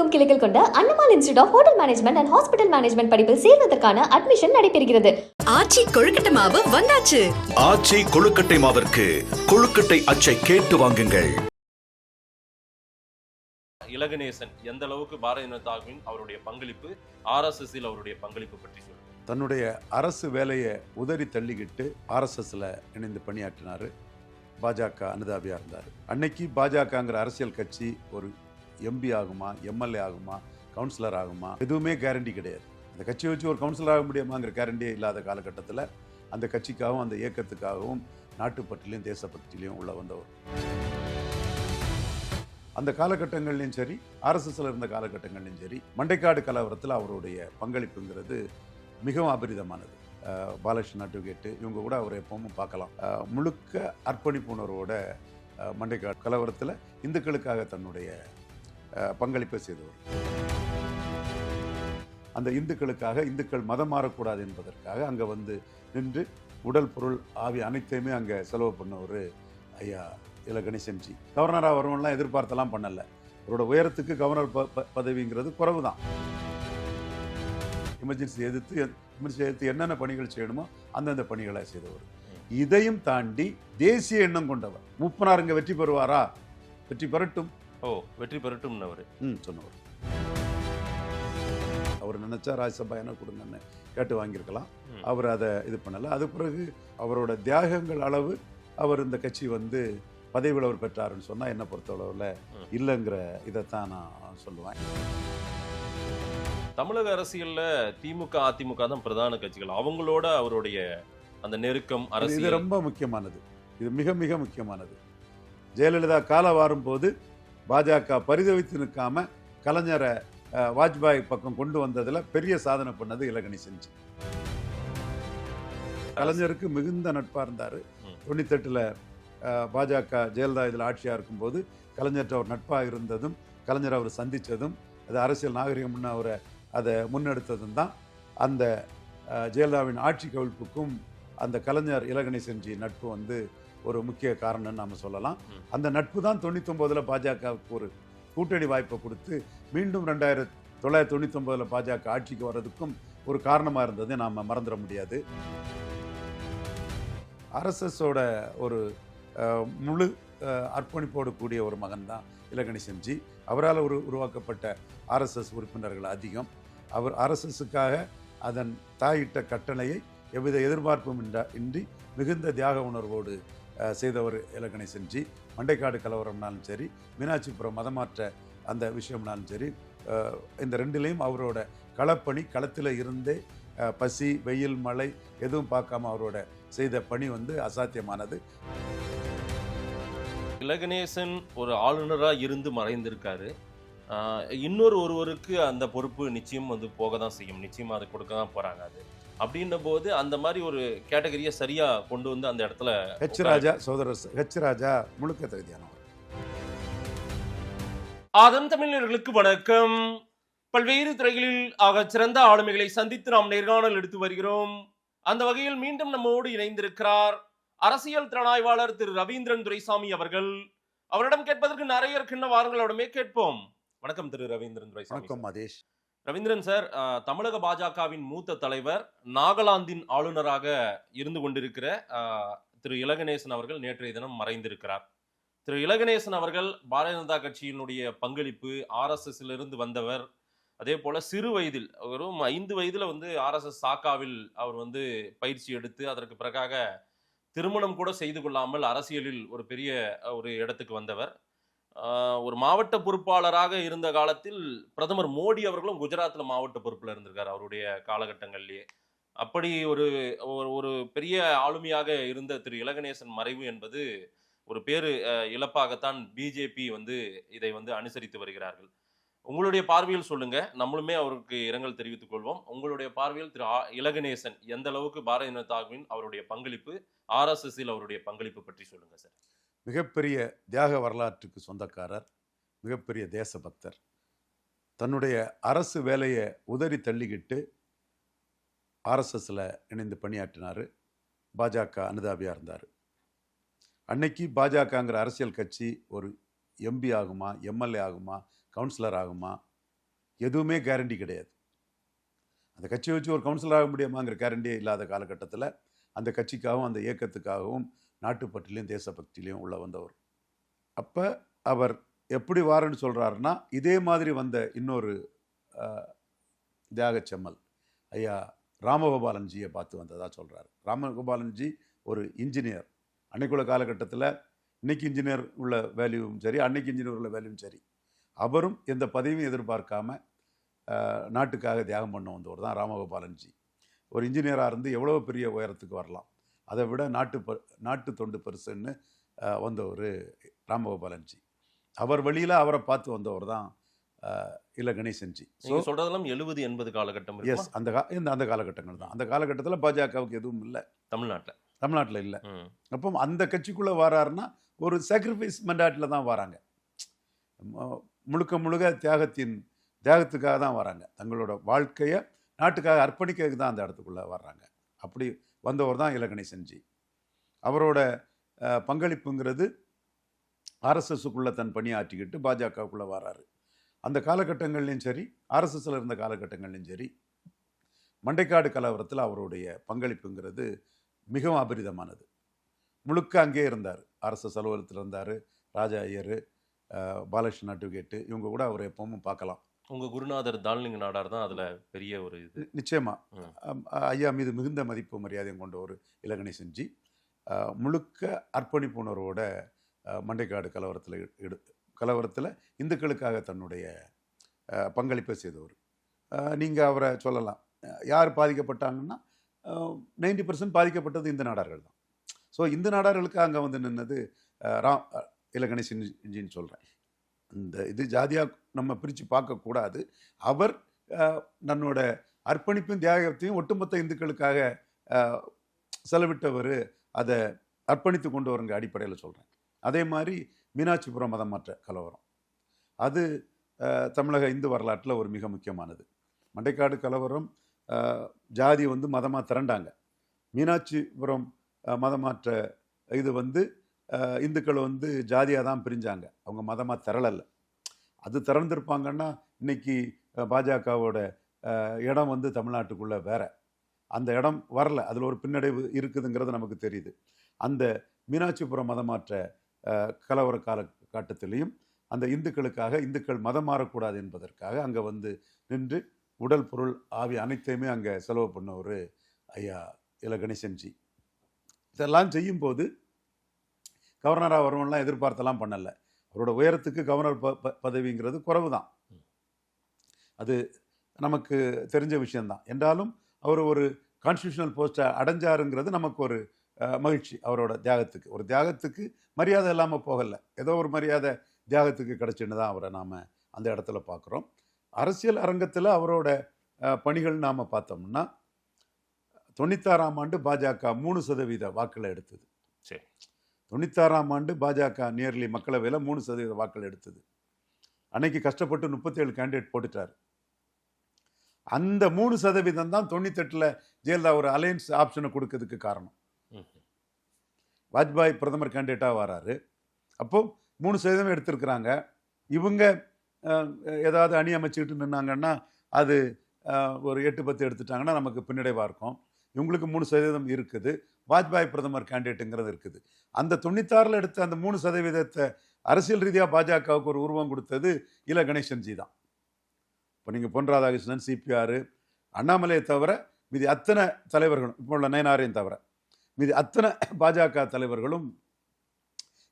உலகெங்கும் கிளைகள் கொண்ட அன்னமால் institute of hotel management and hospital management படிப்பில் சேர்வதற்கான அட்மிஷன் நடைபெறுகிறது. ஆச்சி கொழுக்கட்டை மாவு வந்தாச்சு. ஆச்சி கொழுக்கட்டை மாவிற்கு கொழுக்கட்டை அச்சை கேட்டு வாங்குங்கள். இலகணேசன் எந்த அளவுக்கு பாரதிய ஜனதாவின் அவருடைய பங்களிப்பு ஆர்எஸ்எஸ்ஸில் அவருடைய பங்களிப்பு பற்றி சொல்லுங்க. தன்னுடைய அரசு வேலையை உதறி தள்ளிக்கிட்டு ஆர்எஸ்எஸ்ல இணைந்து பணியாற்றினார். பாஜக அனுதாபியா இருந்தார். அன்னைக்கு பாஜகங்கிற அரசியல் கட்சி ஒரு எம்பி ஆகுமா எம்எல்ஏ ஆகுமா கவுன்சிலர் ஆகுமா எதுவுமே கேரண்டி கிடையாது. அந்த கட்சியை வச்சு ஒரு கவுன்சிலர் ஆக முடியுமாங்கிற கேரண்டியே இல்லாத காலகட்டத்தில் அந்த கட்சிக்காகவும் அந்த இயக்கத்துக்காகவும் நாட்டுப்பற்றிலையும் தேசப்பற்றிலையும் உள்ள வந்தவர். அந்த காலகட்டங்கள்லையும் சரி ஆர்எஸ்எஸ்ல இருந்த காலகட்டங்கள்லையும் சரி மண்டைக்காடு கலவரத்தில் அவருடைய பங்களிப்புங்கிறது மிகவும் அபரிதமானது. பாலகிருஷ்ணன் அட்வொகேட்டு இவங்க கூட அவர் எப்பவும் பார்க்கலாம். முழுக்க அர்ப்பணிப்பு உணர்வோட மண்டைக்காடு கலவரத்தில் இந்துக்களுக்காக தன்னுடைய பங்களிப்பை செய்தவர். அந்த இந்துக்களுக்காக இந்துக்கள் மதம் மாறக்கூடாது என்பதற்காக அங்கே வந்து நின்று உடல் பொருள் ஆவி அனைத்தையுமே அங்கே செலவு பண்ணவர் ஐயா இல கணேசன்ஜி. கவர்னராக வருவன்லாம் எதிர்பார்த்தெல்லாம் பண்ணலை. அவரோட உயரத்துக்கு கவர்னர் ப- ப- பதவிங்கிறது குறைவு தான் எமர்ஜென்சி எதிர்த்து எமர்ஜென்சி எதிர்த்து என்னென்ன பணிகள் செய்யணுமோ அந்தந்த பணிகளை செய்தவர். இதையும் தாண்டி தேசிய எண்ணம் கொண்டவர். மூப்பனார் இங்கே வெற்றி பெறுவாரா? வெற்றி பெறட்டும். ஓ வெற்றி பெறட்டும் அவர் ம் சொன்னவர். அவர் நினைச்சா ராஜ்யசபா என்ன கொடுங்கன்னு கேட்டு வாங்கியிருக்கலாம். அவர் அதை இது பண்ணல. அது பிறகு அவரோட தியாகங்கள் அளவு அவர் இந்த கட்சி வந்து பதவியில் அவர் பெற்றாருன்னு சொன்னால் என்னை பொறுத்தளவில். இல்லைங்கிற இதைத்தான் நான் சொல்லுவேன். தமிழக அரசியல்ல திமுக அதிமுக தான் பிரதான கட்சிகள். அவங்களோட அவருடைய அந்த நெருக்கம் இது- இது ரொம்ப முக்கியமானது. இது மிக மிக முக்கியமானது. ஜெயலலிதா கால வாரும்போது பாஜக பரிதவித்து நிற்காம கலைஞரை வாஜ்பாய் பக்கம் கொண்டு வந்ததுல பெரிய சாதனை பண்ணது இலகணி செஞ்சு. கலைஞருக்கு மிகுந்த நட்பா இருந்தார். தொண்ணூத்தெட்டில் பாஜக ஜெயலலிதா இதில் ஆட்சியாக இருக்கும்போது கலைஞர்கிட்ட அவர் நட்பாக இருந்ததும் கலைஞர் அவர் சந்தித்ததும் அது அரசியல் நாகரிகம்னு அவரை அதை முன்னெடுத்ததும் தான். அந்த ஜெயலலிதாவின் ஆட்சி கவிழ்ப்புக்கும் அந்த கலைஞர் இலகணேசன்ஜி நட்பு வந்து ஒரு முக்கிய காரணம்னு நாம் சொல்லலாம். அந்த நட்பு தான் தொண்ணூத்தொம்போதில் பாஜகவுக்கு ஒரு கூட்டணி வாய்ப்பை கொடுத்து மீண்டும் ரெண்டாயிரத்தி தொள்ளாயிரத்தி தொண்ணூத்தொம்போதில் பாஜக ஆட்சிக்கு வர்றதுக்கும் ஒரு காரணமாக இருந்தது நாம் மறந்துட முடியாது. ஆர்எஸ்எஸோட ஒரு முழு அர்ப்பணிப்போடு கூடிய ஒரு மகன் தான் இலகணேசன்ஜி. அவரால் ஒரு உருவாக்கப்பட்ட ஆர்எஸ்எஸ் உறுப்பினர்கள் அதிகம். அவர் ஆர்எஸ்எஸ்ஸுக்காக அதன் தாயிட்ட கட்டளையை எவ்வித எதிர்பார்ப்பும் இன்றி மிகுந்த தியாக உணர்வோடு அஹ், செய்தவர் இலகணேசன்ஜி மண்டைக்காடு கலவரம்னாலும் சரி மீனாட்சிபுரம் மதமாற்ற அந்த விஷயம்னாலும் சரி இந்த ரெண்டுலேயும் அவரோட களப்பணி களத்தில் இருந்தே பசி வெயில் மழை எதுவும் பார்க்காம அவரோட செய்த பணி வந்து அசாத்தியமானது. இலகணேசன் ஒரு ஆளுநராக இருந்து மறைந்திருக்காரு. இன்னொரு ஒருவருக்கு அந்த பொறுப்பு நிச்சயம் வந்து போக தான் செய்யும். நிச்சயமாக அதை கொடுக்க தான் போகிறாங்க அது. அப்படின்ற போது அந்த மாதிரி ஒரு கேட்டகரியை சரியா கொண்டு வந்து அந்த இடத்துல ஹெச் ராஜா சோதரர் ஹெச் ராஜா முழுக்க தகுதியானவர். ஆதம் தமிழர்களுக்கு வணக்கம். பல்வேறு துறைகளில் ஆக சிறந்த ஆளுமைகளை சந்தித்து நாம் நேர்காணல் எடுத்து வருகிறோம். அந்த வகையில் மீண்டும் நம்மோடு இணைந்திருக்கிறார் அரசியல் திறனாய்வாளர் திரு ரவீந்திரன் துரைசாமி அவர்கள். அவரிடம் கேட்பதற்கு நிறைய இருக்கின்ற வாரங்கள் அவரிடமே கேட்போம். வணக்கம் திரு ரவீந்திரன் துரைசாமி. வணக்கம் மதேஷ். ரவீந்திரன் சார் தமிழக பாஜகவின் மூத்த தலைவர் நாகாலாந்தின் ஆளுநராக இருந்து கொண்டிருக்கிற திரு இலகணேசன் அவர்கள் நேற்றைய தினம் மறைந்திருக்கிறார். திரு இலகணேசன் அவர்கள் பாரதிய ஜனதா கட்சியினுடைய பங்களிப்பு ஆர்எஸ்எஸ் இருந்து வந்தவர் அதே போல சிறு வயதில் வெறும் ஐந்து வயதில் வந்து ஆர்எஸ்எஸ் சாக்காவில் அவர் வந்து பயிற்சி எடுத்து அதற்கு பிறகாக திருமணம் கூட செய்து கொள்ளாமல் அரசியலில் ஒரு பெரிய ஒரு இடத்துக்கு வந்தவர். ஒரு மாவட்ட பொறுப்பாளராக இருந்த காலத்தில் பிரதமர் மோடி அவர்களும் குஜராத்தில் மாவட்ட பொறுப்பில் இருந்திருக்கார் அவருடைய காலகட்டங்கள்லேயே. அப்படி ஒரு ஒரு- ஒரு பெரிய ஆளுமையாக இருந்த திரு. இலகணேசன் மறைவு என்பது ஒரு பேரு இழப்பாகத்தான் பிஜேபி வந்து இதை வந்து அனுசரித்து வருகிறார்கள். உங்களுடைய பார்வையில் சொல்லுங்க. நம்மளுமே அவருக்கு இரங்கல் தெரிவித்துக் கொள்வோம். உங்களுடைய பார்வையில் திரு. ஆ- இலகணேசன் எந்த அளவுக்கு பாரதிய ஜனதாவின் அவருடைய பங்களிப்பு ஆர்எஸ்எஸ்ஸில் அவருடைய பங்களிப்பு பற்றி சொல்லுங்க சார். மிகப்பெரிய தியாக வரலாற்றுக்கு சொந்தக்காரர் மிகப்பெரிய தேசபக்தர். தன்னுடைய அரசு வேலையை உதறி தள்ளிக்கிட்டு ஆர்எஸ்எஸில் இணைந்து பணியாற்றினார். பாஜக அனுதாபியாக இருந்தார். அன்னைக்கு பாஜகங்கிற அரசியல் கட்சி ஒரு எம்பி ஆகுமா எம்எல்ஏ ஆகுமா கவுன்சிலர் ஆகுமா எதுவுமே கேரண்டி கிடையாது. அந்த கட்சியை வச்சு ஒரு கவுன்சிலர் ஆக முடியுமாங்கிற கேரண்டியே இல்லாத காலகட்டத்தில் அந்த கட்சிக்காகவும் அந்த இயக்கத்துக்காகவும் நாட்டுப்பற்றிலையும் தேசபக்தியிலையும் உள்ள வந்தவர். அப்போ அவர் எப்படி வாரன்னு சொல்கிறாருன்னா இதே மாதிரி வந்த இன்னொரு அஹ், தியாகச் செம்மல் ஐயா ராமகோபாலன்ஜியை பார்த்து வந்ததாக சொல்கிறாரு ராமகோபாலன்ஜி ஒரு இன்ஜினியர். அன்னைக்குள்ள காலகட்டத்தில் இன்னைக்கு இன்ஜினியர் உள்ள வேல்யூவும் சரி அன்னைக்கு இன்ஜினியர் உள்ள வேல்யூவும் சரி. அவரும் எந்த பதவியும் எதிர்பார்க்காம நாட்டுக்காக தியாகம் பண்ண வந்தவர் தான் ராமகோபாலன்ஜி. ஒரு இன்ஜினியராக இருந்து எவ்வளோ பெரிய உயரத்துக்கு வரலாம். அதை விட நாட்டு ப நாட்டு தொண்டு பெருசுன்னு வந்தவர் ராமகோபாலன்ஜி. அவர் வழியில் அவரை பார்த்து வந்தவர் தான் அஹ், இல கணேசன்ஜி. நீங்க சொல்றதெல்லாம் எழுபது எண்பது காலகட்டம்? எஸ் அந்த கா இந்த அந்த காலகட்டங்கள் தான். அந்த காலகட்டத்தில் பாஜகவுக்கு எதுவும் இல்லை. தமிழ்நாட்டுல. தமிழ்நாட்டில் இல்லை. அப்போ அந்த கட்சிக்குள்ளே வராருன்னா ஒரு சாக்ரிஃபைஸ் மெண்டாட்டில் தான் வராங்க. முழுக்க முழுக்க தியாகத்தின் தியாகத்துக்காக தான் வராங்க. தங்களோட வாழ்க்கையை நாட்டுக்காக அர்ப்பணிக்கிறதுக்கு தான் அந்த இடத்துக்குள்ளே வர்றாங்க. அப்படி வந்தவர் தான் இலகணேசன்ஜி அவரோட பங்களிப்புங்கிறது ஆர்எஸ்எஸ்க்குள்ளே தன் பணியாற்றிக்கிட்டு பாஜகவுக்குள்ளே வராரு. அந்த காலகட்டங்கள்லையும் சரி ஆர்எஸ்எஸில் இருந்த காலகட்டங்கள்லையும் சரி மண்டைக்காடு கலவரத்தில் அவருடைய பங்களிப்புங்கிறது மிகவும் அபரிதமானது. முழுக்க அங்கேயே இருந்தார். ஆர்எஸ்எஸ் அலுவலகத்தில் இருந்தார் ராஜா ஐயர் பாலகிருஷ்ணன் அட்வொகேட்டு இவங்க கூட அவர் எப்பவும் பார்க்கலாம். உங்க குருநாதர் தால்லிங்க நாடார் தான் அதுல பெரிய ஒரு இது. நி- நிச்சயமா. ம். அம், ஐயா மீது மிகுந்த மதிப்பு மரியாதையும் கொண்ட ஒரு இலகணேசன்ஜி அஹ், முழுக்க அர்ப்பணிப்பு உணர்வோட மண்டைக்காடு கலவரத்தில் எடு கலவரத்தில் இந்துக்களுக்காக தன்னுடைய பங்களிப்பை செய்தவர். நீங்கள் அவரை சொல்லலாம். யார் பாதிக்கப்பட்டாங்கன்னா நைன்டி பர்சன்ட் பாதிக்கப்பட்டது இந்த நாடார்கள் தான். ஸோ இந்த நாடார்களுக்கு அங்கே வந்து நின்னது அஹ், ரா அஹ், இலகணேசன்ஜின்னு சொல்கிறேன் இந்த இது ஜாதியாக நம்ம பிரித்து பார்க்கக்கூடாது அவர் தன்னோட அர்ப்பணிப்பும் தியாகத்தையும் ஒட்டுமொத்த இந்துக்களுக்காக செலவிட்டவர் அதை அர்ப்பணித்து கொண்டு வருங்க அடிப்படையில் சொல்கிறேன் அதே மாதிரி மீனாட்சிபுரம் மதம் மாற்ற கலவரம். அது தமிழக இந்து வரலாற்றில் ஒரு மிக முக்கியமானது. மண்டைக்காடு கலவரம் ஜாதி வந்து மதமாக திரண்டாங்க. மீனாட்சிபுரம் மதமாற்ற இது வந்து இந்துக்கள் வந்து ஜாதியாக தான் பிரிஞ்சாங்க. அவங்க மதமாக திரளலை. அது திறந்திருப்பாங்கன்னா இன்னைக்கு பாஜகவோட இடம் வந்து தமிழ்நாட்டுக்குள்ளே வேற. அந்த இடம் வரல. அதில் ஒரு பின்னடைவு இருக்குதுங்கிறது நமக்கு தெரியுது. அந்த மீனாட்சிபுரம் மதமாற்ற கலவர கால காட்டத்திலையும் அந்த இந்துக்களுக்காக இந்துக்கள் மதம் மாறக்கூடாது என்பதற்காக அங்கே வந்து நின்று உடல் பொருள் ஆவி அனைத்தையுமே அங்கே செலவு பண்ண ஒரு ஐயா இல கணேசன்ஜி இதெல்லாம் செய்யும்போது கவர்னராக வருவோம்லாம் எதிர்பார்த்தெல்லாம் பண்ணலை. அவரோட உயரத்துக்கு கவர்னர் ப ப- பதவிங்கிறது குறைவு தான் அது நமக்கு தெரிஞ்ச விஷயந்தான் என்றாலும் அவர் ஒரு கான்ஸ்டியூஷனல் போஸ்ட்டை அடைஞ்சாருங்கிறது நமக்கு ஒரு மகிழ்ச்சி அவரோட தியாகத்துக்கு. ஒரு தியாகத்துக்கு மரியாதை இல்லாமல் போகலை. ஏதோ ஒரு மரியாதை தியாகத்துக்கு கிடச்சின்னு தான் அவரை நாம் அந்த இடத்துல பார்க்குறோம். அரசியல் அரங்கத்தில் அவரோட பணிகள் நாம் பார்த்தோம்னா தொண்ணூத்தாறாம் ஆண்டு பாஜக மூணு சதவீத வாக்களை எடுத்தது. சரி. தொண்ணூத்தாறாம் ஆண்டு பாஜக நியர்லி மக்களவையில் மூணு சதவீத வாக்கள் எடுத்தது. அன்னைக்கு கஷ்டப்பட்டு முப்பத்தேழு கேண்டிடேட் போட்டுட்டார். அந்த மூணு சதவீதம் தான் தொண்ணூத்தெட்டில் ஜெயலலிதா ஒரு அலையன்ஸ் ஆப்ஷனை கொடுக்கறதுக்கு காரணம். வாஜ்பாய் பிரதமர் கேண்டிடேட்டாக வராரு. அப்போ மூணு சதவீதம் எடுத்திருக்கிறாங்க. இவங்க ஏதாவது அணி அமைச்சுக்கிட்டு நின்னாங்கன்னா அது ஒரு எட்டு பத்து எடுத்துட்டாங்கன்னா நமக்கு பின்னடைவாக இருக்கும். இவங்களுக்கு மூணு சதவீதம் இருக்குது. வாஜ்பாய் பிரதமர் கேண்டிடேட்டுங்கிறது இருக்குது. அந்த தொண்ணூத்தாறில் எடுத்த அந்த மூணு சதவீதத்தை அரசியல் ரீதியாக பாஜகவுக்கு ஒரு உருவம் கொடுத்தது இல கணேசன்ஜி தான். இப்போ நீங்கள் பொன் ராதாகிருஷ்ணன் சிபிஆர் அண்ணாமலையை தவிர மீதி அத்தனை தலைவர்களும் இப்போ உள்ள நயனாரையும் தவிர மீதி அத்தனை பாஜக தலைவர்களும்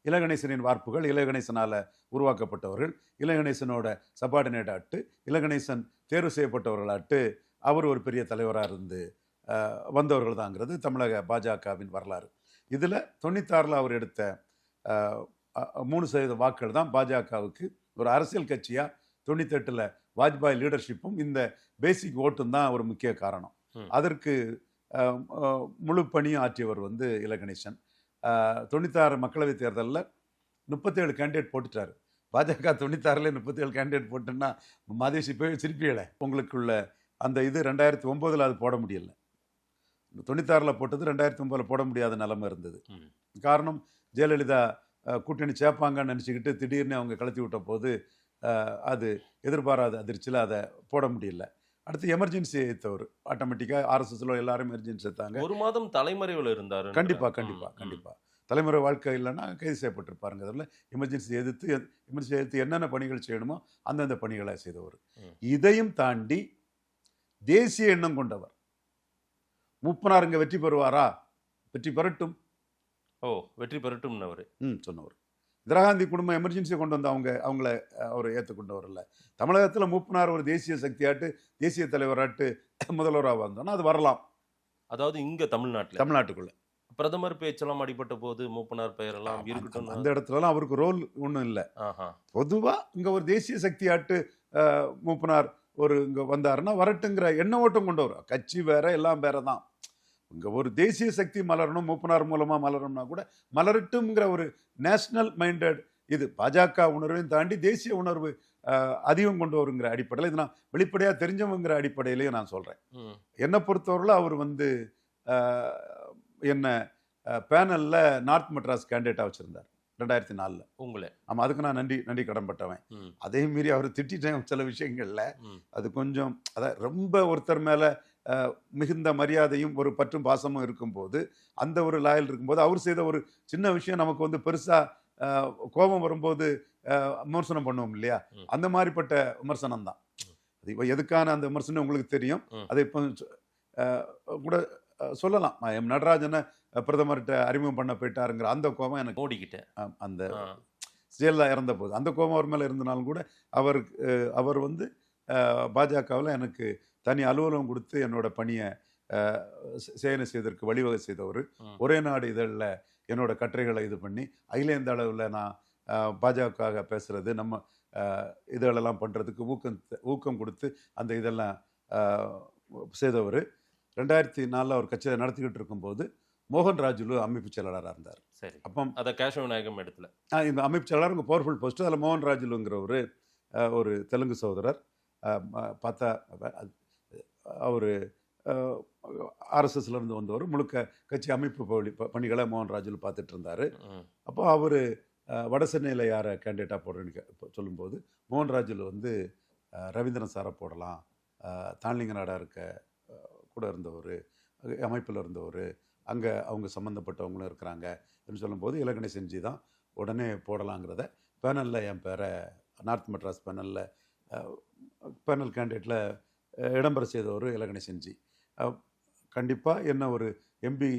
இலகணேசனின் வார்ப்புகள் இலகணேசனால் உருவாக்கப்பட்டவர்கள் இலகணேசனோட சபார்டினேட் ஆட்டு இலகணேசன் தேர்வு செய்யப்பட்டவர்களாட்டு அவர் ஒரு பெரிய தலைவராக இருந்து வந்தவர்கள் தாங்கிறது தமிழக பாஜகவின் வரலாறு. இதில் தொண்ணூத்தாறில் அவர் எடுத்த மூணு சதவீத வாக்குகள் தான் பாஜகவுக்கு. ஒரு அரசியல் கட்சியாக தொண்ணூத்தெட்டில் வாஜ்பாய் லீடர்ஷிப்பும் இந்த பேசிக் ஓட்டும் தான் ஒரு முக்கிய காரணம். அதற்கு முழு பணியும் ஆற்றியவர் வந்து இலகணேசன். தொண்ணூத்தாறு மக்களவைத் தேர்தலில் முப்பத்தேழு கேண்டிடேட் போட்டுட்டாரு. பாஜக தொண்ணூத்தாறுல முப்பத்தேழு கேண்டிடேட் போட்டுன்னா மதேசி போய் சிரிப்பியலை உங்களுக்குள்ள அந்த இது ரெண்டாயிரத்தி ஒம்போதில் அது போட முடியல. தொண்ணூத்தாறில் போட்டது ரெண்டாயிரத்தி ஒம்போதில் போட முடியாத நிலைமை இருந்தது. காரணம் ஜெயலலிதா கூட்டணி சேர்ப்பாங்கன்னு நினச்சிக்கிட்டு திடீர்னு அவங்க கலத்தி விட்ட போது அது எதிர்பாராத அதிர்ச்சியில் அதை போட முடியல. அடுத்து எமர்ஜென்சி எடுத்தவர் ஆட்டோமேட்டிக்காக ஆர்எஸ்எஸ்ல எல்லாரும் எமர்ஜென்சி எடுத்தாங்க ஒரு மாதம் தலைமறைவில் இருந்தாரு கண்டிப்பாக கண்டிப்பாக கண்டிப்பாக தலைமுறை வாழ்க்கை இல்லைன்னா கைது செய்யப்பட்டிருப்பாருங்க. அதில் எமர்ஜென்சி எதிர்த்து எமர்ஜென்சி எதிர்த்து என்னென்ன பணிகள் செய்யணுமோ அந்தந்த பணிகளை செய்தவர். இதையும் தாண்டி தேசிய எண்ணம் கொண்டவர். மூப்பனார் இங்கே வெற்றி பெறுவாரா? வெற்றி பெறட்டும். ஓ வெற்றி பெறட்டும் அவரு ம் சொன்னவர். இந்திராகாந்தி குடும்பம் எமர்ஜென்சியை கொண்டு வந்து அவங்க அவங்கள அவர் ஏற்றுக்கொண்டவர் இல்லை தமிழகத்தில் மூப்பனார் ஒரு தேசிய சக்தியாட்டு தேசிய தலைவராட்டு முதல்வராக வந்தோன்னா அது வரலாம். அதாவது இங்க தமிழ்நாட்டுல. தமிழ்நாட்டுக்குள்ள. பிரதமர் பேச்செல்லாம் அடிபட்ட போது மூப்பனார் பெயரெல்லாம் இருக்கட்டும். அந்த இடத்துலலாம் அவருக்கு ரோல் ஒன்றும் இல்லை. பொதுவாக இங்கே ஒரு தேசிய சக்தியாட்டு மூப்பனார் ஒரு இங்கே வந்தாருன்னா வரட்டுங்கிற எண்ண ஓட்டம் கொண்டவர். கட்சி வேற எல்லாம் வேற தான். இங்கே ஒரு தேசிய சக்தி மலரணும் மூப்பனார் மூலமாக மலரணும்னா கூட மலரட்டும்ங்கிற ஒரு நேஷனல் மைண்டட் இது பாஜக உணர்வையும் தாண்டி தேசிய உணர்வு அதிகம் கொண்டு வருங்கிற அடிப்படையில் இது நான் வெளிப்படையாக தெரிஞ்சவங்கிற அடிப்படையிலையும் நான் சொல்கிறேன். என்னை பொறுத்தவரையில் அவர் வந்து என்ன பேனலில் நார்த் மெட்ராஸ் கேண்டிடேட்டாக வச்சுருந்தார். ரெண்டாயிரத்தி நாலில். உங்களே. ஆமாம் அதுக்கு நான் நன்றி நன்றி கடன்பட்டவன். அதே மீறி அவர் திட்டிட்டேன் சில விஷயங்களில். அது கொஞ்சம் அதான் ரொம்ப ஒருத்தர் மேலே மிகுந்த மரியாதையும் ஒரு பற்றும் பாசமும் இருக்கும்போது அந்த ஒரு லாயல் இருக்கும்போது அவர் செய்த ஒரு சின்ன விஷயம் நமக்கு வந்து பெருசாக கோபம் வரும்போது விமர்சனம் பண்ணுவோம் இல்லையா. அந்த மாதிரிப்பட்ட விமர்சனம் தான் அது இப்போ எதுக்கான அந்த விமர்சனம் உங்களுக்கு தெரியும். அதை இப்போ கூட சொல்லலாம். எம் நடராஜனை பிரதமர்கிட்ட அறிமுகம் பண்ண போயிட்டாருங்கிற அந்த கோபம் எனக்கு மோடிக்கிட்ட அஹ், அந்த ஜெயலலிதா இறந்த போது அந்த கோபம் அவர் மேலே இருந்தனாலும் கூட அவர் அவர் வந்து பாஜகவில் எனக்கு தனி அலுவலகம் கொடுத்து என்னோட பணியை சேனை செய்வதற்கு வழிவகை செய்தவர். ஒரே நாடு இதழில் என்னோட கட்டுரைகளை இது பண்ணி அகில இந்திய அளவில் நான் பாஜக பேசுறது நம்ம இதழெல்லாம் பண்ணுறதுக்கு ஊக்கம் ஊக்கம் கொடுத்து அந்த இதெல்லாம் செய்தவர். ரெண்டாயிரத்தி நாலில் அவர் கட்சியை நடத்திக்கிட்டு இருக்கும்போது மோகன் ராஜுலு அமைப்பு செயலாளராக இருந்தார். சரி. அப்போ அத கேசவ நாயகம் இடத்துல இந்த அமைப்பு செயலாளர் உங்கள் பவர்ஃபுல் போஸ்ட் அதில் மோகன் ராஜுலுங்கிற ஒரு ஒரு தெலுங்கு சகோதரர். பார்த்தா அவர் ஆர்எஸ்எஸ்லேருந்து வந்தவர். முழுக்க கட்சி அமைப்பு பணி பணிகளை மோகன் ராஜுலு பார்த்துட்டு இருந்தார். அப்போ அவர் வட சென்னையில் யாரை கேண்டிடேட்டாக போடுறேன்னு கே- சொல்லும்போது மோகன் ராஜுலு வந்து ரவீந்திரன் சாரை போடலாம். தான்லிங்க நாடா இருக்க கூட இருந்தவர் அமைப்பில் இருந்தவர் அங்கே அவங்க சம்மந்தப்பட்டவங்களும் இருக்கிறாங்க அப்படின்னு சொல்லும்போது இலகணை செஞ்சு தான் உடனே போடலாங்கிறத பேனலில் என் பேரை நார்த் மெட்ராஸ் பேனலில் பேனல் கேண்டிடேட்டில் இடம்பெற செய்தவர் இலகணை செஞ்சு. கண்டிப்பாக என்ன ஒரு எம்பி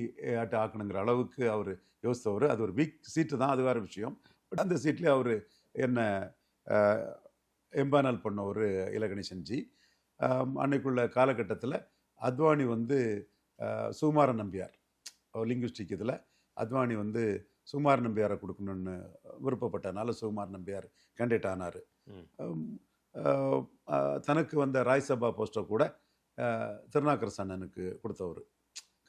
ஆட்டை ஆக்கணுங்கிற அளவுக்கு அவர் யோசித்தவர். அது ஒரு வீக் சீட்டு தான் அது வேறு விஷயம். பட் அந்த சீட்லேயே அவர் என்ன எம்பானல் பண்ண ஒரு இலகணை செஞ்சு அன்னைக்குள்ள காலகட்டத்தில் அத்வானி வந்து சுகுமாரன் நம்பியார். லிங்குஸ்டிக் இதில். அத்வானி வந்து சுகுமார் நம்பியாரை கொடுக்கணும்னு விருப்பப்பட்டனால சுகுமார் நம்பியார் கேண்டிடேட் ஆனார். தனக்கு வந்த ராஜ்சபா போஸ்ட்டை கூட அஹ், திருநாக்கரசு அண்ணனுக்கு கொடுத்தவர்.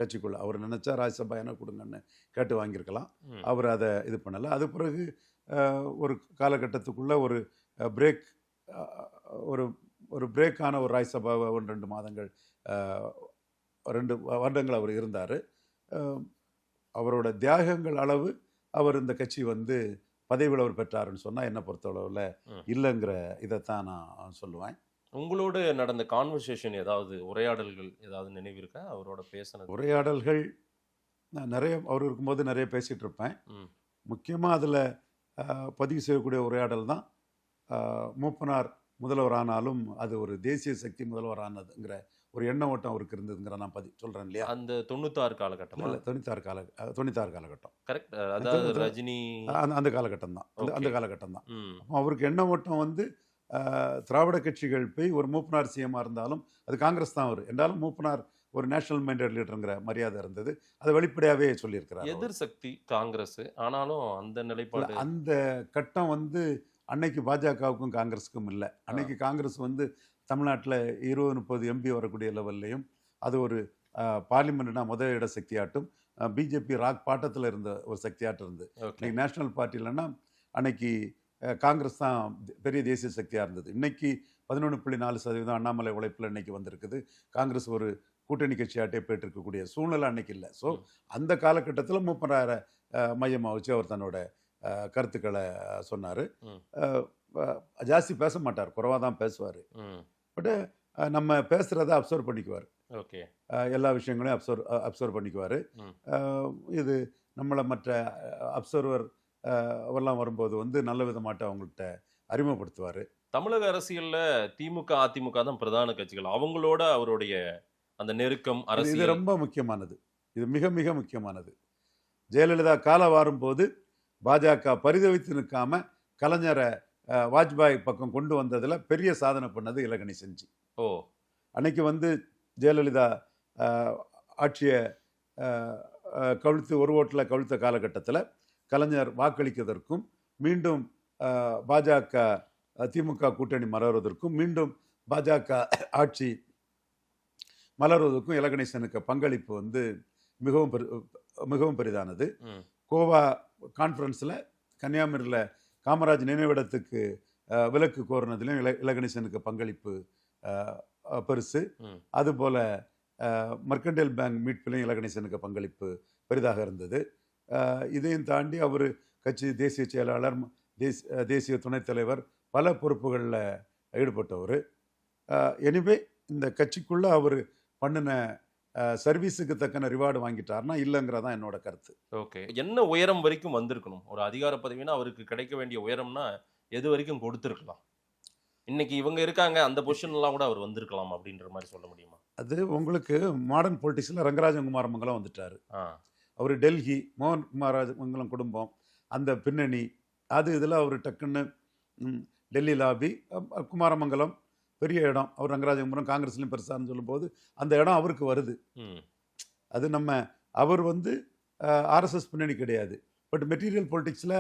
கட்சிக்குள்ள அவர் நினச்சா ராஜ்சபா என்ன கொடுங்கன்னு கேட்டு வாங்கியிருக்கலாம். அவர் அதை இது பண்ணலை. அது பிறகு ஒரு காலகட்டத்துக்குள்ள ஒரு பிரேக் ஒரு ஒரு பிரேக்கான ஒரு ராஜ்சபாவை ஒன்று ரெண்டு மாதங்கள் ரெண்டு வருடங்கள் அவர் இருந்தார். அவரோட தியாகங்கள் அளவு அவர் இந்த கட்சி வந்து பதவியில் அவர் பெற்றாருன்னு சொன்னால் என்னை பொறுத்தளவில். இல்லைங்கிற இதைத்தான் நான் சொல்லுவேன். உங்களோடு நடந்த கான்வர்சேஷன் ஏதாவது உரையாடல்கள் ஏதாவது நினைவு இருக்கா அவரோட பேசினது. உரையாடல்கள் நான் நிறைய அவர் இருக்கும்போது நிறைய பேசிகிட்டு இருப்பேன். முக்கியமாக அதில் பதிவு செய்யக்கூடிய உரையாடல் தான். மூப்பனார் முதல்வர் ஆனாலும் அது ஒரு தேசிய சக்தி முதல்வர் ஆனதுங்கிற ஒரு எண்ண ஓட்டம் அவருக்கு இருந்ததுங்கிற நான் பதி சொல்கிறேன் இல்லையா? அந்த தொண்ணூத்தாறு காலகட்டமா? இல்லை தொண்ணூத்தாறு கால தொண்ணூத்தாறு காலகட்டம். கரெக்ட். அதாவது. ரஜினி அந்த அந்த காலகட்டம் தான். அந்த. காலகட்டம் தான். அவருக்கு எண்ண ஓட்டம் வந்து திராவிட கட்சிகள் போய் ஒரு மூப்பனார் சிஎம்மாக இருந்தாலும் அது காங்கிரஸ் தான் அவர். என்றாலும் மூப்பனார் ஒரு நேஷனல் மைண்டட் லீடருங்கிற மரியாதை இருந்தது. அதை வெளிப்படையாகவே சொல்லியிருக்கிறார். எதிர் சக்தி காங்கிரஸ். ஆனாலும் அந்த நிலைப்பாடு அந்த கட்டம் வந்து அன்னைக்கு பாஜகவுக்கும் காங்கிரஸுக்கும் இல்லை. அன்னைக்கு காங்கிரஸ் வந்து தமிழ்நாட்டில் இருபது முப்பது எம்பி வரக்கூடிய லெவல்லையும் அது ஒரு பார்லிமெண்ட்னா முதல் இட சக்தியாட்டும். பிஜேபி ராக் பாட்டத்தில் இருந்த ஒரு சக்தியாட்டம் இருந்தது. ஓகே. இன்னைக்கு நேஷனல் பார்ட்டிலன்னா அன்னைக்கு காங்கிரஸ் தான் பெரிய தேசிய சக்தியாக இருந்தது. இன்னைக்கு பதினொன்று புள்ளி நாலு சதவீதம் அண்ணாமலை உழைப்பில் இன்னைக்கு வந்திருக்குது. காங்கிரஸ் ஒரு கூட்டணி கட்சியாட்டே போயிட்டு இருக்கக்கூடிய சூழ்நிலை அன்னைக்கு இல்லை. ஸோ. அந்த காலகட்டத்தில் மூப்பனார மையமாக வச்சு அவர் தன்னோட கருத்துக்களை சொன்னார். ஜாஸ்தி பேச மாட்டார். குறைவாக தான் பேசுவார். ம் பட்டு நம்ம பேசுகிறத அப்சர்வ் பண்ணிக்குவார். ஓகே. எல்லா விஷயங்களையும் அப்சர்வ் அப்சர்வ் பண்ணிக்குவார். இது நம்மளை மற்ற அப்சர்வர் எல்லாம் வரும்போது வந்து நல்ல விதமாட்ட அவங்கள்ட்ட அறிமுகப்படுத்துவார். தமிழக அரசியல்ல திமுக அதிமுக தான் பிரதான கட்சிகள். அவங்களோட அவருடைய அந்த நெருக்கம் இது அரசியல். ரொம்ப முக்கியமானது. இது மிக மிக முக்கியமானது. ஜெயலலிதா காலம் வரும்போது பாஜக பரிதவித்து நிற்காம கலைஞரை வாஜ்பாய் பக்கம் கொண்டு வந்ததில் பெரிய சாதனை பண்ணது இலகணி செஞ்சு. ஓ. அன்னைக்கு வந்து ஜெயலலிதா ஆட்சியை கவிழ்த்து ஒரு ஓட்டில் கவிழ்த்த காலகட்டத்தில் கலைஞர் வாக்களிக்கிறதற்கும் மீண்டும் பாஜக திமுக கூட்டணி மலர்வதற்கும் மீண்டும் பாஜக ஆட்சி மலர்வதற்கும் இலகணேசனுக்கு பங்களிப்பு வந்து மிகவும் பெரு மிகவும் பெரிதானது. கோவா கான்ஃபரன்ஸில் கன்னியாகுமரியில் காமராஜ் நினைவிடத்துக்கு விலக்கு கோரினதிலும் இல இலகணேசனுக்கு பங்களிப்பு பெருசு. அதுபோல் மர்கண்டேல் பேங்க் மீட்பிலையும் இலகணேசனுக்கு பங்களிப்பு பெரிதாக இருந்தது. இதையும் தாண்டி அவர் கட்சி தேசிய செயலாளர் தேசிய தேசிய துணைத் தலைவர் பல பொறுப்புகளில் ஈடுபட்டவர். எனிவே இந்த கட்சிக்குள்ளே அவர் பண்ணின சர்வீஸுக்கு தக்கன ரிவார்டு வாங்கிட்டார்னா இல்லைங்கிறதான் என்னோட கருத்து. ஓகே. என்ன உயரம் வரைக்கும் வந்திருக்கணும்? ஒரு அதிகார பதவினா அவருக்கு கிடைக்க வேண்டிய உயரம்னா எது வரைக்கும் கொடுத்துருக்கலாம்? இன்னைக்கு இவங்க இருக்காங்க அந்த பொசிஷன்லாம் கூட அவர் வந்திருக்கலாம் அப்படின்ற மாதிரி சொல்ல முடியுமா? அது உங்களுக்கு மாடர்ன் பொலிட்டிக்ஸில் ரங்கராஜன் குமாரமங்கலம் வந்துட்டார். ஆ. அவர் டெல்லி மோகன் குமாரமங்கலம் குடும்பம் அந்த பின்னணி அது இதில் அவர் டக்குன்னு டெல்லி லாபி குமாரமங்கலம் பெரிய இடம். அவர் ரங்கராஜபுரம் காங்கிரஸ்லையும் பெருசான்னு சொல்லும்போது அந்த இடம் அவருக்கு வருது. அது நம்ம அவர் வந்து ஆர்எஸ்எஸ் பின்னணி கிடையாது. பட் மெட்டீரியல் பொலிட்டிக்ஸில்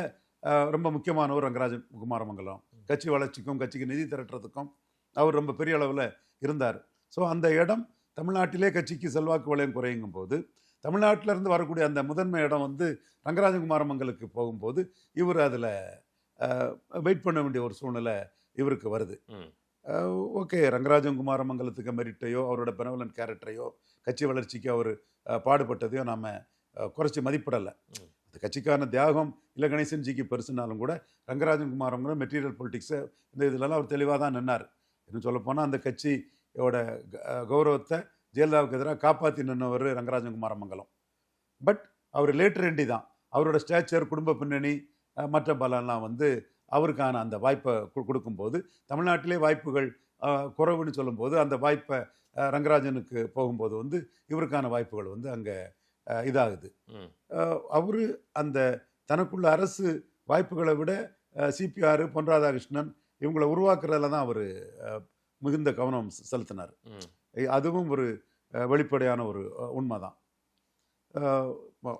ரொம்ப முக்கியமானவர் ரங்கராஜன் குமாரமங்கலம். கட்சி வளர்ச்சிக்கும் கட்சிக்கு நிதி திரட்டுறதுக்கும் அவர் ரொம்ப பெரிய அளவில் இருந்தார். ஸோ அந்த இடம் தமிழ்நாட்டிலே கட்சிக்கு செல்வாக்கு வளையம் குறையுங்கும் போது தமிழ்நாட்டில இருந்து வரக்கூடிய அந்த முதன்மை இடம் வந்து ரங்கராஜன் குமாரமங்கலுக்கு போகும்போது இவர் அதில் வெயிட் பண்ண வேண்டிய ஒரு சூழ்நிலை இவருக்கு வருது. ஓகே. ரங்கராஜன் குமாரமங்கலத்துக்கு மெரிட்டையோ அவரோட பெனவலன் கேரக்டரையோ கட்சி வளர்ச்சிக்கு அவர் பாடுபட்டதையோ நாம் குறைச்சி மதிப்பிடலை. அந்த கட்சிக்கான தியாகம் இல்லை கணேசன்ஜிக்கு பெருசுனாலும் கூட ரங்கராஜன் குமாரமங்கலம் மெட்டீரியல் பொலிட்டிக்ஸை இந்த இதுலலாம் அவர் தெளிவாக தான் நின்னார். இன்னும் சொல்லப்போனால் அந்த கட்சியோட கௌரவத்தை ஜெயலலிதாவுக்கு எதிராக காப்பாற்றி நின்றவர் ரங்கராஜன் குமாரமங்கலம். பட் அவர் லேட்டர் எண்டி தான். அவரோட ஸ்டேச்சர் குடும்ப பின்னணி மற்ற பலம்லாம் வந்து அவருக்கான அந்த வாய்ப்பை கொடுக்கும்போது தமிழ்நாட்டிலே வாய்ப்புகள் குறைவுன்னு சொல்லும்போது அந்த வாய்ப்பை ரங்கராஜனுக்கு போகும்போது வந்து இவருக்கான வாய்ப்புகள் வந்து அங்கே இதாகுது. அவர் அந்த தனக்குள்ள அரசு வாய்ப்புகளை விட சிபிஆர் பொன் ராதாகிருஷ்ணன் இவங்களை உருவாக்குறதுல தான் அவர் மிகுந்த கவனம் செலுத்தினார். அதுவும் ஒரு வெளிப்படையான ஒரு அஹ், உண்மைதான். அஹ்,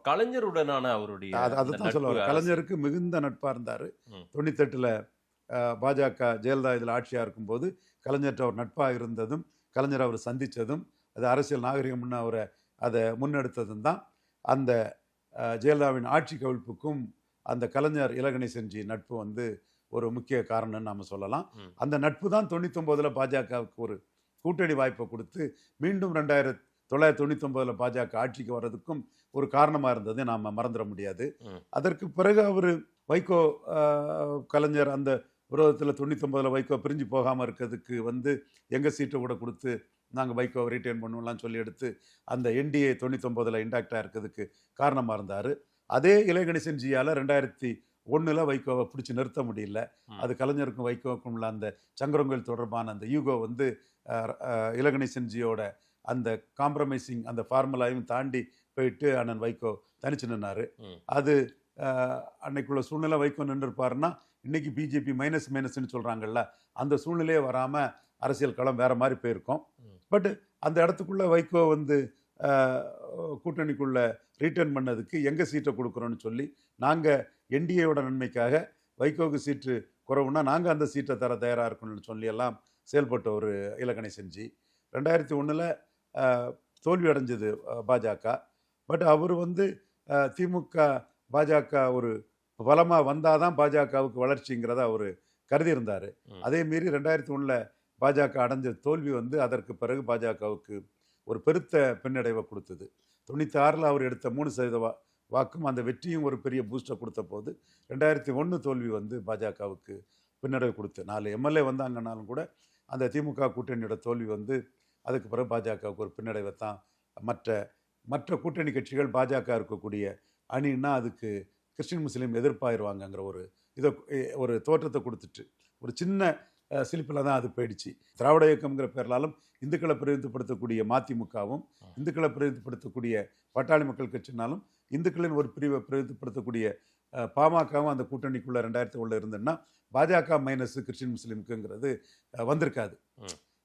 கலைஞருடனான அவருடைய அதுதான் சொல்லுவார். கலைஞருக்கு மிகுந்த நட்பாக இருந்தார். தொண்ணூத்தெட்டில் பாஜக ஜெயலலிதா இதில் ஆட்சியாக இருக்கும்போது கலைஞர்கிட்ட அவர் நட்பாக இருந்ததும் கலைஞர் அவர் சந்தித்ததும் அது அரசியல் நாகரிகம்னு அவரை அதை முன்னெடுத்ததும் தான் அந்த ஜெயலலிதாவின் ஆட்சி கவிழ்ப்புக்கும் அந்த கலைஞர் இலகணேசன்ஜி நட்பு வந்து ஒரு முக்கிய காரணம்னு நாம் சொல்லலாம். அந்த நட்பு தான் தொண்ணூத்தொம்போதில் பாஜகவுக்கு ஒரு கூட்டணி வாய்ப்பை கொடுத்து மீண்டும் ரெண்டாயிரத்தி தொள்ளாயிரத்தி தொண்ணூத்தொம்போதில் பாஜக ஆட்சிக்கு வர்றதுக்கும் ஒரு காரணமாக இருந்ததை நாம் மறந்துட முடியாது. அதற்கு பிறகு அவர் வைகோ கலைஞர் அந்த விரோதத்தில் தொண்ணூத்தொம்பதில் வைகோ பிரிஞ்சு போகாமல் இருக்கிறதுக்கு வந்து எங்கள் சீட்டை கூட கொடுத்து நாங்கள் வைகோவை ரீட்டைன் பண்ணுவோம்லாம் சொல்லி எடுத்து அந்த என்டிஏ தொண்ணூத்தொம்பதில் இண்டாக்டாக இருக்கிறதுக்கு காரணமாக இருந்தார் அதே இளையகணேசன் ஜியால் ரெண்டாயிரத்தி ஒன்றில் வைகோவை பிடிச்சி நிறுத்த முடியல. அது கலைஞருக்கும் வைகோவுக்கும் உள்ள அந்த சங்கரங்கோயில் தொடர்பான அந்த யூகோ வந்து இலகணேசன் ஜியோட அந்த காம்ப்ரமைசிங் அந்த ஃபார்முலாவையும் தாண்டி போயிட்டு அண்ணன் வைகோ தனிச்சு நின்னாரு. அது அன்னைக்குள்ள சூழ்நிலை வைகோ நின்றுப்பாருன்னா இன்னைக்கு பிஜேபி மைனஸ் மைனஸ்னு சொல்றாங்கல்ல அந்த சூழ்நிலையே வராம அரசியல் களம் வேற மாதிரி போயிருக்கும். பட் அந்த இடத்துக்குள்ள வைகோ வந்து கூட்டணிக்குள்ள ரீட்டர்ன் பண்ணதுக்கு எங்க சீட்டை கொடுக்குறோன்னு சொல்லி நாங்க என்டிஏவோட நன்மைக்காக வைகோவுக்கு சீட்டு குறைவுனா நாங்க அந்த சீட்டை தர தயாரா இருக்கணும்னு சொல்லி எல்லாம் செயல்பட்ட ஒரு இலக்கணை செஞ்சு ரெண்டாயிரத்தி அஹ், தோல்வி அடைஞ்சது பாஜக. பட் அவர் வந்து திமுக பாஜக ஒரு பலமாக வந்தால் தான் பாஜகவுக்கு வளர்ச்சிங்கிறத அவர் கருதியிருந்தார். அதே மீறி ரெண்டாயிரத்தி ஒன்றில் பாஜக அடைஞ்ச தோல்வி வந்து அதற்கு பிறகு பாஜகவுக்கு ஒரு பெருத்த பின்னடைவை கொடுத்தது. தொண்ணூற்றி ஆறில் அவர் எடுத்த மூணு சதவீத வா வாக்கும் அந்த வெற்றியும் ஒரு பெரிய பூஸ்டை கொடுத்த போது ரெண்டாயிரத்தி ஒன்று தோல்வி வந்து பாஜகவுக்கு பின்னடைவு கொடுத்து நாலு எம்எல்ஏ வந்தாங்கன்னாலும் கூட அந்த திமுக கூட்டணியோட தோல்வி வந்து அதுக்கு பிறகு பாஜகவுக்கு ஒரு பின்னடைவை தான் மற்ற மற்ற கூட்டணி கட்சிகள் பாஜக இருக்கக்கூடிய அணின்னா அதுக்கு கிறிஸ்டின் முஸ்லீம் எதிர்ப்பாயிருவாங்கங்கிற ஒரு இதை ஒரு தோற்றத்தை கொடுத்துட்டு ஒரு சின்ன சிலிப்பில் தான் அது போயிடுச்சு. திராவிட இயக்கம்ங்கிற பேர்லாலும் இந்துக்களை பிரதிநிதிப்படுத்தக்கூடிய மதிமுகவும் இந்துக்களை பிரதிநிதிப்படுத்தக்கூடிய பட்டாளி மக்கள் கட்சினாலும் இந்துக்களின் ஒரு பிரிவை பிரதிநிதிப்படுத்தக்கூடிய பாமகவும் அந்த கூட்டணிக்குள்ள ரெண்டாயிரத்தி ஒன்றில் இருந்ததுன்னா பாஜக மைனஸ் கிறிஸ்டின் முஸ்லீமுக்குங்கிறது வந்திருக்காது.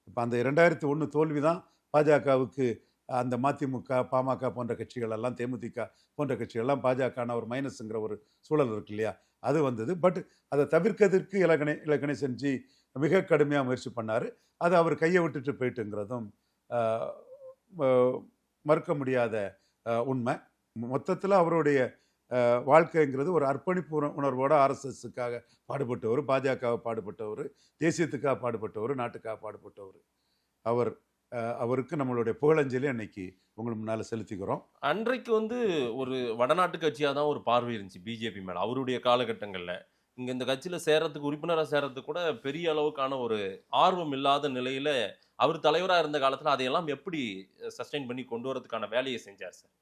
இப்போ அந்த ரெண்டாயிரத்தி ஒன்று தோல்வி தான் பாஜகவுக்கு அந்த மதிமுக பாமக போன்ற கட்சிகள் எல்லாம் தேமுதிக போன்ற கட்சிகள்லாம் பாஜகனா ஒரு மைனஸுங்கிற ஒரு சூழல் இருக்கு இல்லையா? அது வந்தது. பட் அதை தவிர்க்கிறதுக்கு இலக்கணை இலக்கணை செஞ்சு மிக கடுமையாக முயற்சி பண்ணார். அது அவர் கையை விட்டுட்டு போயிட்டுங்கிறதும் மறுக்க முடியாத உண்மை. மொத்தத்தில் அவருடைய வாழ்க்கைங்கிறது ஒரு அர்ப்பணிப்பு உணர்வோடு உணர்வோட ஆர்எஸ்எஸ்ஸுக்காக பாடுபட்டவர் பாஜகவை பாடுபட்டவர் தேசியத்துக்காக பாடுபட்டவர் நாட்டுக்காக பாடுபட்டவர். அவர் அவருக்கு நம்மளுடைய புகழஞ்சலி அன்னைக்கு உங்களுக்கு முன்னால் செலுத்திக்கிறோம். அன்றைக்கு வந்து ஒரு வடநாட்டு கட்சியாக தான் ஒரு பார்வை இருந்துச்சு பிஜேபி மேலே. அவருடைய காலகட்டங்களில். இங்கே இந்த கட்சியில் சேரத்துக்கு உறுப்பினராக சேரத்துக்கு கூட பெரிய அளவுக்கான ஒரு ஆர்வம் இல்லாத நிலையில் அவர் தலைவராக இருந்த காலத்தில் அதையெல்லாம் எப்படி சஸ்டைன் பண்ணி கொண்டு வரதுக்கான வேலையை செஞ்சார் சார்?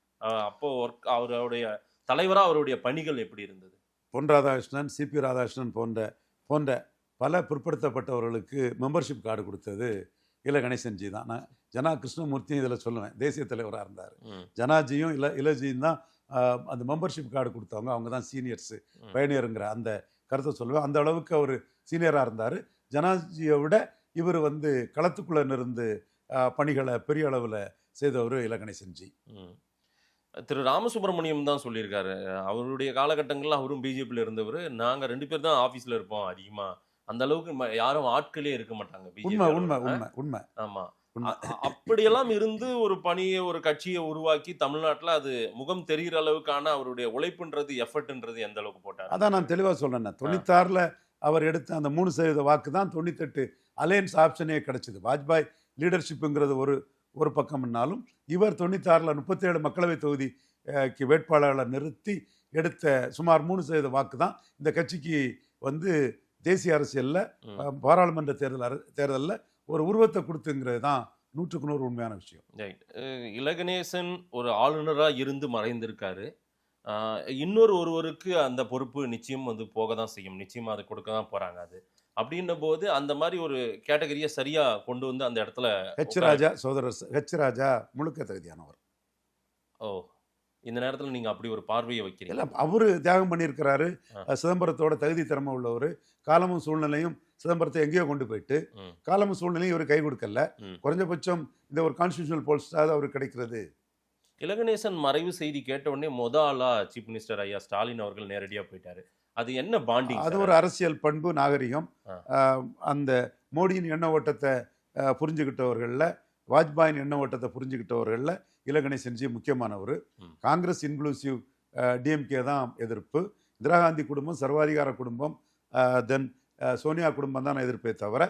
அப்போது ஒர்க் அவருடைய தலைவரா அவருடைய பணிகள் எப்படி இருந்தது? பொன் ராதாகிருஷ்ணன் சிபி ராதாகிருஷ்ணன் போன்ற போன்ற பல பிற்படுத்தப்பட்டவர்களுக்கு மெம்பர்ஷிப் கார்டு கொடுத்தது இல கணேசன்ஜி தான். நான் ஜனா கிருஷ்ணமூர்த்தியும் இதில் சொல்லுவேன் தேசிய தலைவராக இருந்தார். ஜனாஜியும் இல இலஜியும் தான் அந்த மெம்பர்ஷிப் கார்டு கொடுத்தவங்க. அவங்க தான் சீனியர்ஸு. பயணியருங்கிற அந்த கருத்தை சொல்லுவேன். அந்த அளவுக்கு அவர் சீனியராக இருந்தார். ஜனாஜியை விட இவர் வந்து களத்துக்குள்ளே இருந்து பணிகளை பெரிய அளவில் செய்தவர் இல கணேசன்ஜி. திரு ராமசுப்ரமணியம் தான் சொல்லியிருக்காரு. அவருடைய காலகட்டங்கள்ல அவரும் பிஜேபியில் இருந்தவர். நாங்க ரெண்டு பேர் தான் ஆபீஸ்ல இருப்போம் அதிகமா. அந்த அளவுக்கு யாரும் ஆட்களே இருக்க மாட்டாங்க உண்மை. உண்மை உண்மை உண்மை. ஆமா. உண்மை. அ- அ- அப்படியெல்லாம் இருந்து ஒரு பணியை ஒரு கட்சியை உருவாக்கி தமிழ்நாட்டுல அது முகம் தெரிகிற அளவுக்கான அவருடைய உழைப்புன்றது எஃபர்ட்ன்றது எந்த அளவுக்கு போட்டார்? அதான் நான் தெளிவாக சொல்றேன். தொண்ணூத்தாறில் அவர் எடுத்த அந்த மூணு சதவீத வாக்கு தான் தொண்ணூத்தெட்டு அலையன்ஸ் ஆப்ஷனே கிடைச்சது. வாஜ்பாய் லீடர்ஷிப்புங்கிறது ஒரு ஒரு பக்கம்னாலும் இவர் தொண்ணூத்தாறில் முப்பத்தேழு மக்களவை தொகுதிக்கு வேட்பாளர்களை நிறுத்தி எடுத்த சுமார் மூணு சதவீத வாக்கு தான் இந்த கட்சிக்கு வந்து தேசிய அரசியலில். பாராளுமன்ற தேர்தல் தேர்தலில் ஒரு உருவத்தை கொடுத்துங்கிறது தான் நூற்றுக்கு நூறு உண்மையான விஷயம். இலகணேசன் ஒரு ஆளுநரா இருந்து மறைந்திருக்காரு. இன்னொரு ஒருவருக்கு அந்த பொறுப்பு நிச்சயம் வந்து போக தான் செய்யும். நிச்சயமா அதை கொடுக்க தான் போறாங்க அது. அப்படின்ற போது அந்த மாதிரி ஒரு கேட்டகரியை சரியா கொண்டு வந்து அந்த இடத்துல ஹெச் ராஜா சோதரர் ஹெச் ராஜா முழுக்க தகுதியானவர். ஓ இந்த நேரத்துல நீங்க அப்படி ஒரு பார்வையை இல்லை வைக்கிறீங்க அவரு தியாகம் பண்ணியிருக்கிறாரு. சிதம்பரத்தோட தகுதி திறமை உள்ளவர். காலமும் சூழ்நிலையும் சிதம்பரத்தை எங்கேயோ கொண்டு போயிட்டு. காலமும் சூழ்நிலையும் இவர் கை கொடுக்கல. குறைஞ்சபட்சம் இந்த ஒரு கான்ஸ்டியூஷனல் போஸ்டாவது அவருக்கு கிடைக்கிறது. இலகணேசன் மறைவு செய்தி கேட்ட உடனே மொத ஆளா சீஃப் மினிஸ்டர் ஐயா ஸ்டாலின் அவர்கள் நேரடியா போயிட்டாரு. அது என்ன பாண்டிங் அது ஒரு அரசியல் பண்பு நாகரிகம். அந்த மோடியின் எண்ண ஓட்டத்தை புரிஞ்சுக்கிட்டவர்களில் வாஜ்பாயின் எண்ண ஓட்டத்தை புரிஞ்சுக்கிட்டவர்களில் இலகணேசன்ஜி முக்கியமானவர். ம். காங்கிரஸ் இன்க்ளூசிவ் டிஎம்கே தான் எதிர்ப்பு. இந்திரா காந்தி குடும்பம் சர்வாதிகார குடும்பம் தென் சோனியா குடும்பம் தான் எதிர்ப்பே தவிர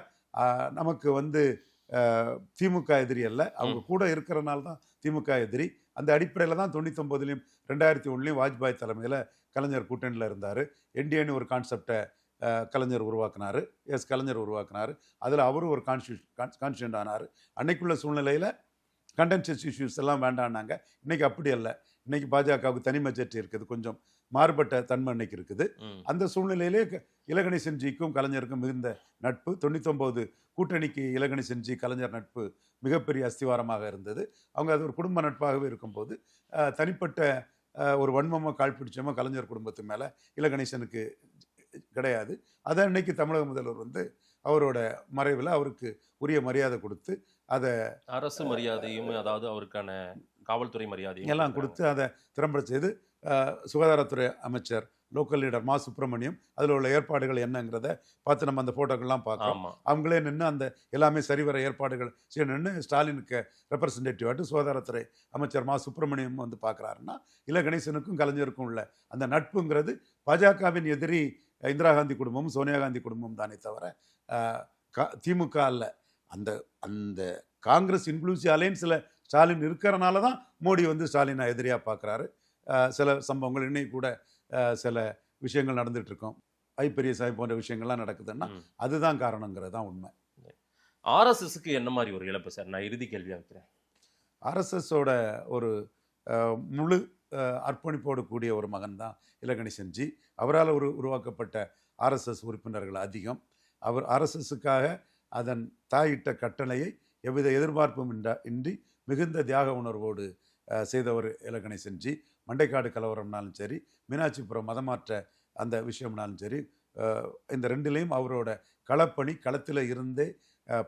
நமக்கு வந்து திமுக எதிரி அல்ல. அவங்க கூட இருக்கிறனால தான் திமுக எதிரி. அந்த அடிப்படையில் தான் தொண்ணூத்தொம்பதுலையும் ரெண்டாயிரத்தி ஒன்றுலையும் வாஜ்பாய் தலைமையில் கலைஞர் கூட்டணியில் இருந்தார். என்டிஏன்னு ஒரு கான்செப்டை கலைஞர் உருவாக்குனாரு. எஸ் கலைஞர் உருவாக்குனாரு. அதில் அவரும் ஒரு கான்ஸ்டியூஷன் கான்ஸ்டியூண்ட் ஆனார். அன்னைக்குள்ள சூழ்நிலையில் கண்டென்சஸ் இஷ்யூஸ் எல்லாம் வேண்டான்னாங்க இன்னைக்கு அப்படி அல்ல. இன்னைக்கு பாஜகவுக்கு தனி மெஜாரிட்டி இருக்குது. கொஞ்சம் மாறுபட்ட தன்மை இன்னைக்கு இருக்குது. அந்த சூழ்நிலையிலே இலகணேசன் ஜிக்கும் கலைஞருக்கும் மிகுந்த நட்பு. தொண்ணூத்தொம்பது கூட்டணிக்கு இலகணேசன் ஜி கலைஞர் நட்பு மிகப்பெரிய அஸ்திவாரமாக இருந்தது. அவங்க அது ஒரு குடும்ப நட்பாகவே இருக்கும்போது தனிப்பட்ட ஒரு வன்மமோ கால் பிடிச்சமோ கலைஞர் குடும்பத்து மேலே இலகணேசனுக்கு கிடையாது. அதை அன்னைக்கு தமிழக முதல்வர் வந்து அவரோட மறைவில் அவருக்கு உரிய மரியாதை கொடுத்து அதை அரசு மரியாதையும் அதாவது அவருக்கான காவல்துறை மரியாதையும் எல்லாம் கொடுத்து அதை திறம்பட செய்து சுகாதாரத்துறை அமைச்சர் லோக்கல் லீடர் மா சுப்பிரமணியம் அதில் உள்ள ஏற்பாடுகள் என்னங்கிறத பார்த்து நம்ம அந்த ஃபோட்டோக்கள்லாம் பார்க்கலாம் அவங்களே நின்று அந்த எல்லாமே சரிவர ஏற்பாடுகள் செய்யணும்னு ஸ்டாலினுக்கு ரெப்ரசன்டேட்டிவாட்டு சுகாதாரத்துறை அமைச்சர் மா சுப்பிரமணியம் வந்து பார்க்குறாருன்னா இல்லை கணேசனுக்கும் கலைஞருக்கும் உள்ள அந்த நட்புங்கிறது பாஜகவின் எதிரி இந்திரா காந்தி குடும்பமும் சோனியா காந்தி குடும்பமும் தானே தவிர கா- திமுக அல்ல. அந்த அந்த காங்கிரஸ் இன்க்ளூசிவ் அலையன்ஸில் ஸ்டாலின் இருக்கிறனால தான் மோடி வந்து ஸ்டாலினை எதிரியாக பார்க்குறாரு. சில சம்பவங்கள் இன்னைக்கு கூட சில விஷயங்கள் நடந்துட்டு இருக்கோம் ஐ பெரியசாமி போன்ற விஷயங்கள்லாம் நடக்குதுன்னா. அதுதான் காரணங்கிறது தான் உண்மை ஆர்எஸ்எஸ்க்கு என்ன மாதிரி ஒரு இழப்பு சார்? நான் இறுதி கேள்வியா வைக்கிறேன். ஆர்எஸ்எஸோட ஒரு முழு அர்ப்பணிப்போடு கூடிய ஒரு மகன் தான் இலகணேசன் ஜி அவரால் ஒரு உருவாக்கப்பட்ட ஆர்எஸ்எஸ் உறுப்பினர்கள் அதிகம். அவர் ஆர்எஸ்எஸ்ஸுக்காக அதன் தாயிட்ட கட்டளையை எவ்வித எதிர்பார்ப்பும் இன்ற- இன்றி மிகுந்த தியாக உணர்வோடு செய்தவர் இலகணேசன் ஜி மண்டைக்காடு கலவரம்னாலும் சரி மீனாட்சிபுரம் மதமாற்ற அந்த விஷயம்னாலும் சரி இந்த ரெண்டுலேயும் அவரோட களப்பணி களத்தில் இருந்தே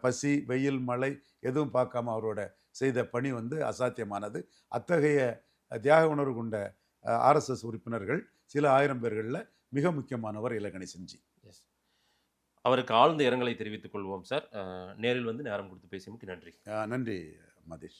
பசி வெயில் மழை எதுவும் பார்க்காம அவரோட செய்த பணி வந்து அசாத்தியமானது. அத்தகைய தியாக உணர்வு கொண்ட ஆர்எஸ்எஸ் உறுப்பினர்கள் சில ஆயிரம் பேர்களில் மிக முக்கியமானவர் இலகணேசன் ஜி எஸ். அவருக்கு ஆழ்ந்த இரங்கலை தெரிவித்துக் கொள்வோம் சார். நேரில் வந்து நேரம் கொடுத்து பேசியமைக்கு நன்றி. நன்றி மதேஷ்.